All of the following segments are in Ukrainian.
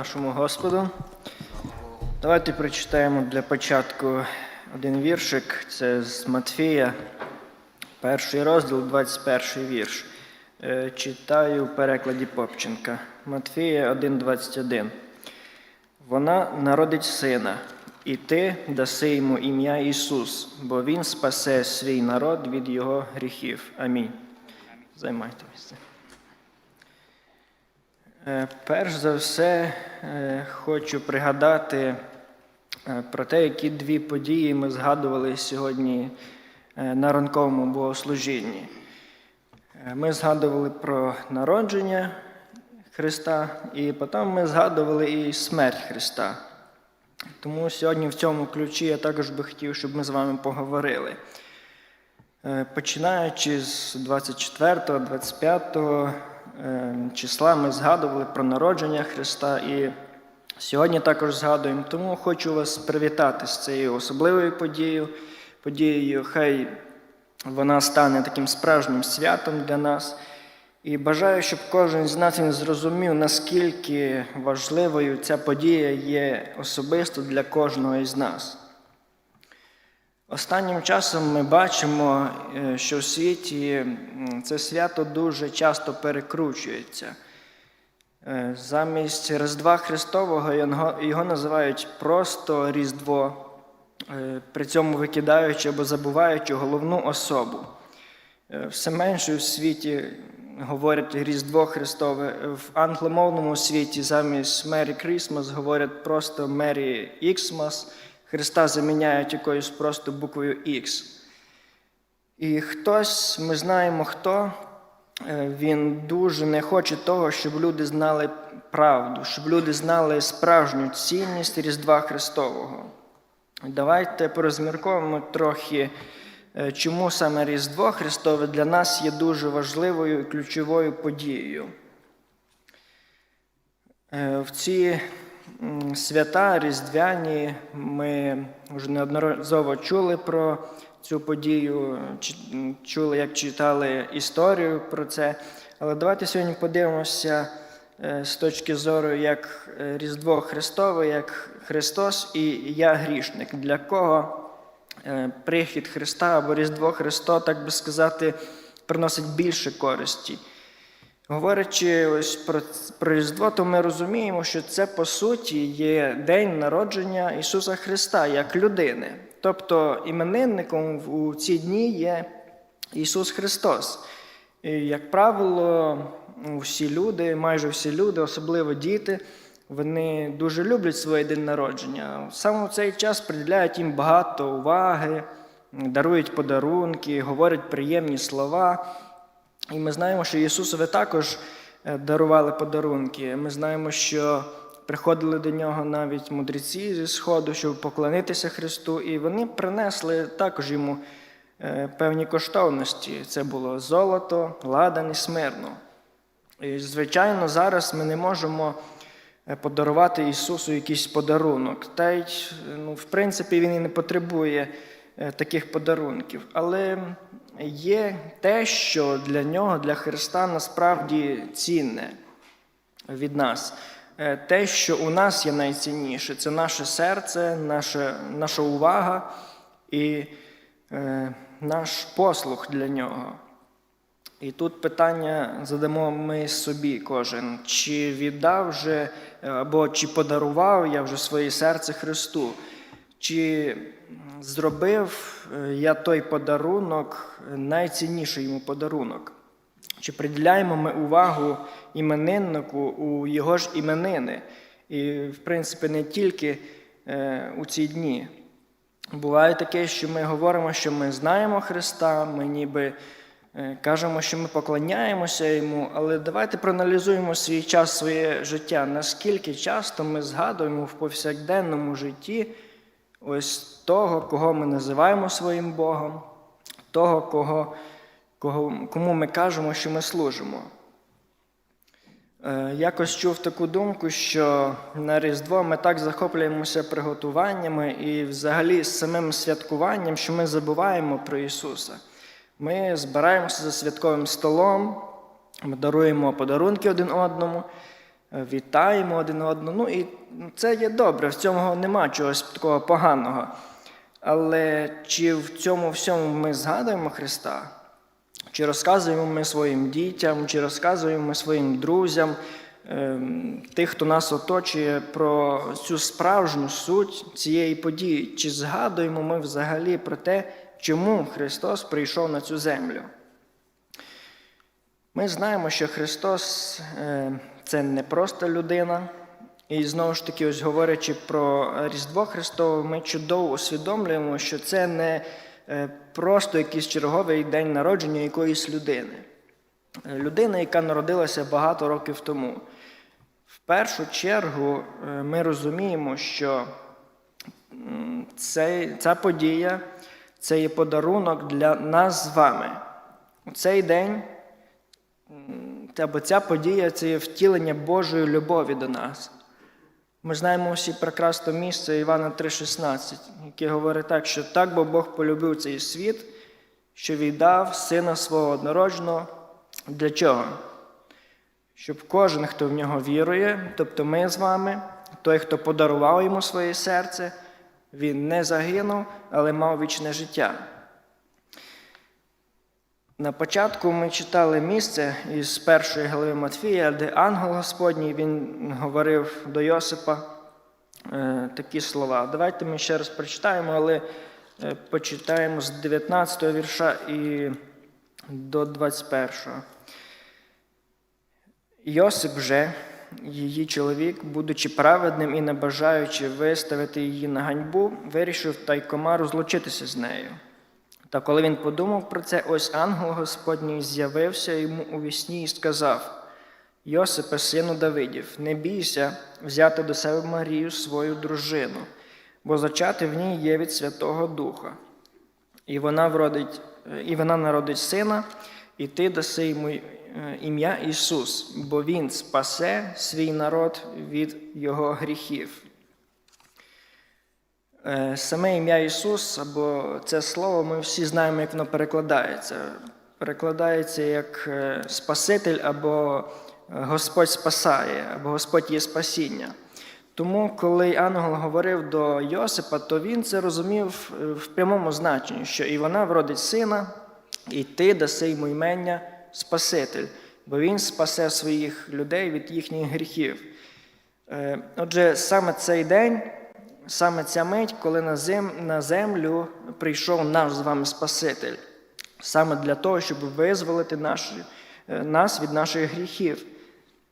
нашому Господу. Давайте прочитаємо для початку один віршик. Це з Матфія, перший розділ, 21 вірш. Е, Читаю в перекладі Попченка. Матфія 1,21. Вона народить сина, і ти даси йому ім'я Ісус, бо Він спасе свій народ від його гріхів. Амінь. Займайте місце. Е, Перш за все, е, хочу пригадати е, про те, які дві події ми згадували сьогодні на ранковому богослужінні. Ми згадували про народження Христа, і потім ми згадували і смерть Христа. Тому сьогодні в цьому ключі я також би хотів, щоб ми з вами поговорили. Починаючи з 24, 25 е, числа, ми згадували про народження Христа і сьогодні також згадуємо. Тому хочу вас привітати з цією особливою подією. Подією, хай вона стане таким справжнім святом для нас. І бажаю, щоб кожен з нас він зрозумів, наскільки важливою ця подія є особисто для кожного із нас. Останнім часом ми бачимо, е, що в світі це свято дуже часто перекручується. Е, Замість Різдва Христового його, називають просто Різдво, е, при цьому викидаючи або забуваючи головну особу. Все менше в світі говорять Різдво Христове. В англомовному світі замість Merry Christmas говорять просто Merry Xmas. Христа заміняють якоюсь просто буквою X. І хтось, ми знаємо хто, е, він дуже не хоче того, щоб люди знали правду, щоб люди знали справжню цінність Різдва Христового. Давайте порозмірковуємо трохи, е, чому саме Різдво Христове для нас є дуже важливою і ключовою подією. Е, В ці свята різдвяні ми вже неодноразово чули про цю подію, чули, як читали історію про це. Але давайте сьогодні подивимося е, з точки зору, як Різдво Христове, як Христос і я грішник, для кого е, прихід Христа або Різдво Христо, так би сказати, приносить більше користі. Говорячи ось про, про Різдво, то ми розуміємо, що це по суті є день народження Ісуса Христа як людини. Тобто іменинником у ці дні є Ісус Христос. І, як правило, всі люди, майже всі люди, особливо діти, вони дуже люблять своє день народження. Саме в цей час приділяють їм багато уваги, дарують подарунки, говорять приємні слова. І ми знаємо, що Ісусові також е, дарували подарунки. Ми знаємо, що приходили до нього навіть мудреці зі Сходу, щоб поклонитися Христу, і вони принесли також йому е, певні коштовності. Це було золото, ладан і смирно. І, звичайно, зараз ми не можемо е, подарувати Ісусу якийсь подарунок. Та й, ну, в принципі, Він і не потребує таких подарунків. Але є те, що для нього, для Христа насправді цінне від нас. Е, Те, що у нас є найцінніше, це наше серце, наша, наша увага і е, наш послух для нього. І тут питання задамо ми собі кожен, чи віддав вже е, або чи подарував я вже своє серце Христу, чи зробив е, я той подарунок, найцінніший йому подарунок. Чи приділяємо ми увагу імениннику у його ж іменини? І, в принципі, не тільки е, у ці дні. Буває таке, що ми говоримо, що ми знаємо Христа, ми ніби е, кажемо, що ми поклоняємося Йому, але давайте проаналізуємо свій час, своє життя. Наскільки часто ми згадуємо в повсякденному житті ось того, кого ми називаємо своїм Богом, того, кого, кого, кому ми кажемо, що ми служимо. Е, Якось чув таку думку, що на Різдво ми так захоплюємося приготуваннями і взагалі самим святкуванням, що ми забуваємо про Ісуса. Ми збираємося за святковим столом, ми даруємо подарунки один одному, вітаємо один одного. Ну і це є добре, в цьому нема чогось такого поганого. Але чи в цьому всьому ми згадуємо Христа? Чи розказуємо ми своїм дітям, чи розказуємо ми своїм друзям, ем, тих, хто нас оточує, про цю справжню суть цієї події? Чи згадуємо ми взагалі про те, чому Христос прийшов на цю землю? Ми знаємо, що Христос е, це не просто людина. І знову ж таки, ось говорячи про Різдво Христове, ми чудово усвідомлюємо, що це не е, просто якийсь черговий день народження якоїсь людини. Людина, яка народилася багато років тому. В першу чергу е, ми розуміємо, що цей, ця подія це є подарунок для нас з вами. У цей день або ця подія це є втілення Божої любові до нас. Ми знаємо всі прекрасне місце Івана 3,16, яке говорить так, що так бо Бог полюбив цей світ, що віддав Сина свого однородженого. Для чого? Щоб кожен, хто в нього вірує, тобто ми з вами, той, хто подарував йому своє серце, він не загинув, але мав вічне життя. На початку ми читали місце із першої глави Матфія, де ангел Господній він говорив до Йосипа е, такі слова. Давайте ми ще раз прочитаємо, але е, почитаємо з 19 вірша і до 21. Йосип же, її чоловік, будучи праведним і не бажаючи виставити її на ганьбу, вирішив тайкома розлучитися з нею. Та коли він подумав про це, ось ангел Господній з'явився йому у вісні і сказав: Йосипе, сину Давидів, не бійся взяти до себе Марію свою дружину, бо зачати в ній є від Святого Духа. І вона вродить, і вона народить сина, і ти даси йому е, ім'я Ісус, бо Він спасе свій народ від його гріхів. Е, Саме ім'я Ісус, або це слово, ми всі знаємо, як воно перекладається. Перекладається як е, Спаситель або е, Господь спасає, або Господь є спасіння. Тому, коли ангел говорив до Йосипа, то він це розумів в прямому значенні, що і вона вродить сина, і ти даси йому імення Спаситель, бо він спасе своїх людей від їхніх гріхів. Отже, саме цей день, саме ця мить, коли на, зем, на землю прийшов наш з вами Спаситель, саме для того, щоб визволити наші, е, нас від наших гріхів.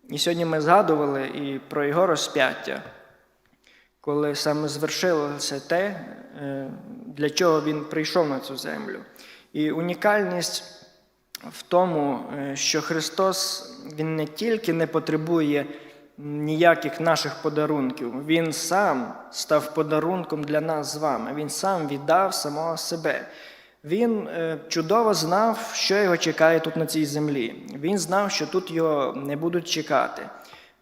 І сьогодні ми згадували і про його розп'яття, коли саме звершилося те, е, для чого він прийшов на цю землю. І унікальність в тому, е, що Христос Він не тільки не потребує ніяких наших подарунків, Він сам став подарунком для нас з вами. Він сам віддав самого себе. Він е, чудово знав, що його чекає тут на цій землі. Він знав, що тут його не будуть чекати.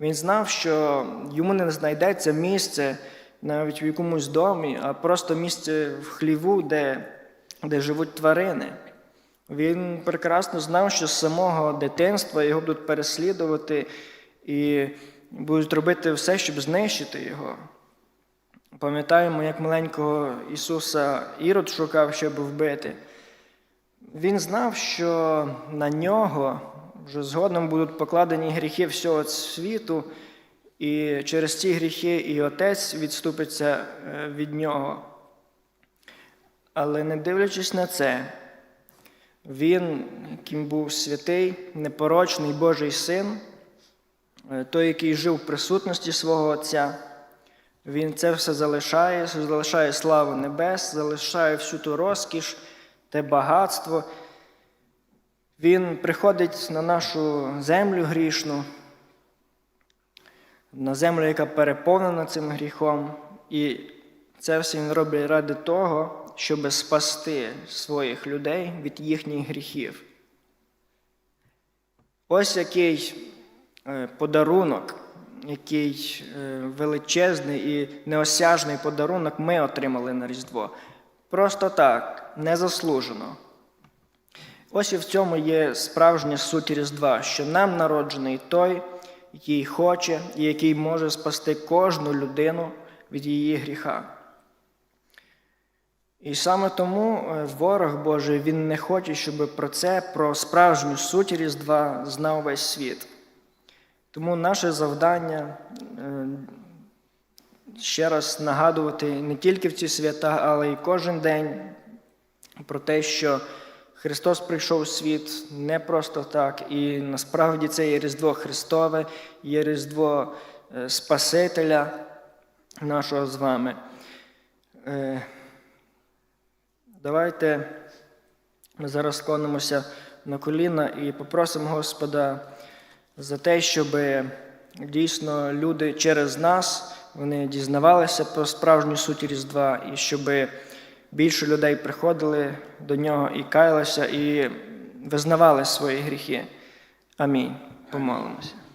Він знав, що йому не знайдеться місце навіть в якомусь домі, а просто місце в хліву, де, де живуть тварини. Він прекрасно знав, що з самого дитинства його будуть переслідувати і будуть робити все, щоб знищити його. Пам'ятаємо, як маленького Ісуса Ірод шукав, щоб вбити. Він знав, що на нього вже згодом будуть покладені гріхи всього світу, і через ці гріхи і Отець відступиться е, від нього. Але не дивлячись на це, він, яким був святий, непорочний Божий син, той, який жив в присутності свого Отця, він це все залишає, залишає славу небес, залишає всю ту розкіш, те багатство. Він приходить на нашу землю грішну, на землю, яка переповнена цим гріхом, і це все він робить ради того, щоб спасти своїх людей від їхніх гріхів. Ось який е, подарунок, який е, величезний і неосяжний подарунок ми отримали на Різдво. Просто так, незаслужено. Ось і в цьому є справжня суть Різдва, що нам народжений той, який хоче і який може спасти кожну людину від її гріха. І саме тому е, ворог Божий він не хоче, щоб про це, про справжню суть Різдва знав весь світ. Тому наше завдання е, ще раз нагадувати не тільки в ці свята, але й кожен день про те, що Христос прийшов у світ не просто так, і насправді це є Різдво Христове, є Різдво е, Спасителя нашого з вами. Е, Давайте ми зараз склонимося на коліна і попросимо Господа за те, щоб дійсно люди через нас вони дізнавалися про справжню суть Різдва, і щоб більше людей приходили до нього і каялися, і визнавали свої гріхи. Амінь. Помолимося.